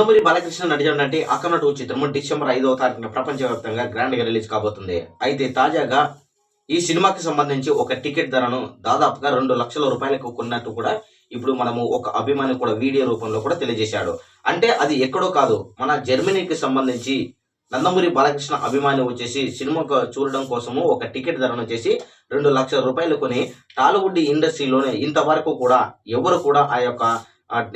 నందమూరి బాలకృష్ణ నటించినటువంటి అఖండ టూ చిత్రము డిసెంబర్ ఐదవ తారీఖున ప్రపంచవ్యాప్తంగా గ్రాండ్గా రిలీజ్ కాబోతుంది. అయితే తాజాగా ఈ సినిమాకి సంబంధించి ఒక టికెట్ ధరను దాదాపుగా రెండు లక్షల రూపాయలకు కొన్నట్టు కూడా ఇప్పుడు మనము ఒక అభిమాని కూడా వీడియో రూపంలో కూడా తెలియజేశాడు. అంటే అది ఎక్కడో కాదు మన జర్మనీకి సంబంధించి నందమూరి బాలకృష్ణ అభిమాని వచ్చేసి సినిమా చూడడం కోసము ఒక టికెట్ ధరను వచ్చేసి రెండు లక్షల రూపాయలు కొని టాలీవుడ్ ఇండస్ట్రీలోనే ఇంతవరకు కూడా ఎవరు కూడా ఆ యొక్క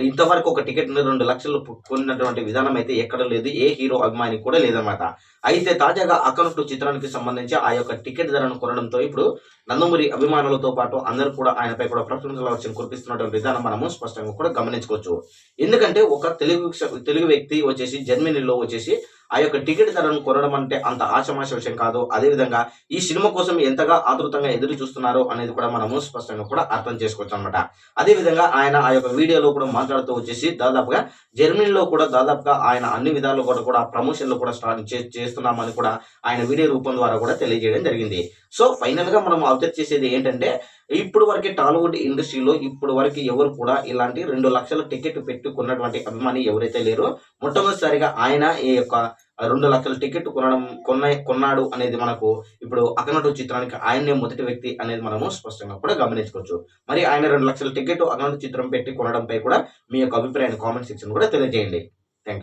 ఇంతవరకు ఒక టికెట్ రెండు లక్షలు కొన్నటువంటి విధానం అయితే ఎక్కడ లేదు. ఏ హీరో అభిమాని కూడా లేదన్నమాట. అయితే తాజాగా అకౌంట్ చిత్రానికి సంబంధించి ఆ యొక్క టికెట్ ధరను కొనడంతో ఇప్పుడు నందమూరి అభిమానులతో పాటు అందరూ కూడా ఆయనపై కూడా ప్రశంసల వచ్చిన కురిపిస్తున్నటువంటి విధానం మనము స్పష్టంగా కూడా గమనించుకోవచ్చు. ఎందుకంటే ఒక తెలుగు తెలుగు వ్యక్తి వచ్చేసి జర్మనీలో వచ్చేసి ఆ యొక్క టికెట్ ధరను కొనడం అంటే అంత ఆశమాష విషయం కాదు. అదే విధంగా ఈ సినిమా కోసం ఎంతగా ఆతృతంగా ఎదురు చూస్తున్నారో అనేది కూడా మనము స్పష్టంగా కూడా అర్థం చేసుకోవచ్చు అనమాట అదేవిధంగా ఆయన ఆ యొక్క వీడియోలో కూడా మాట్లాడుతూ వచ్చేసి దాదాపుగా జర్మనీలో కూడా దాదాపుగా ఆయన అన్ని విధాలు కూడా కూడా ప్రమోషన్లు కూడా స్టార్ట్ చే- చేస్తున్నామని కూడా ఆయన వీడియో రూపం ద్వారా కూడా తెలియజేయడం జరిగింది. సో ఫైనల్గా మనం అబ్జర్వ్ చేసేది ఏంటంటే ఇప్పుడు వరకు టాలీవుడ్ ఇండస్ట్రీలో ఇప్పుడు వరకు ఎవరు కూడా ఇలాంటి రెండు లక్షల టికెట్ పెట్టుకున్నటువంటి అభిమాని ఎవరైతే లేరో మొట్టమొదటిసారిగా ఆయన ఈ యొక్క రెండు లక్షల టికెట్ కొనడం కొన్న కొన్నాడు అనేది మనకు ఇప్పుడు అకనటు చిత్రానికి ఆయనే మొదటి వ్యక్తి అనేది మనము స్పష్టంగా కూడా గమనించుకోవచ్చు. మరి ఆయన రెండు లక్షల టికెట్ అకనటు చిత్రం పెట్టి కొనడంపై కూడా మీ యొక్క అభిప్రాయాన్ని కామెంట్ సెక్షన్ కూడా తెలియజేయండి. Thank you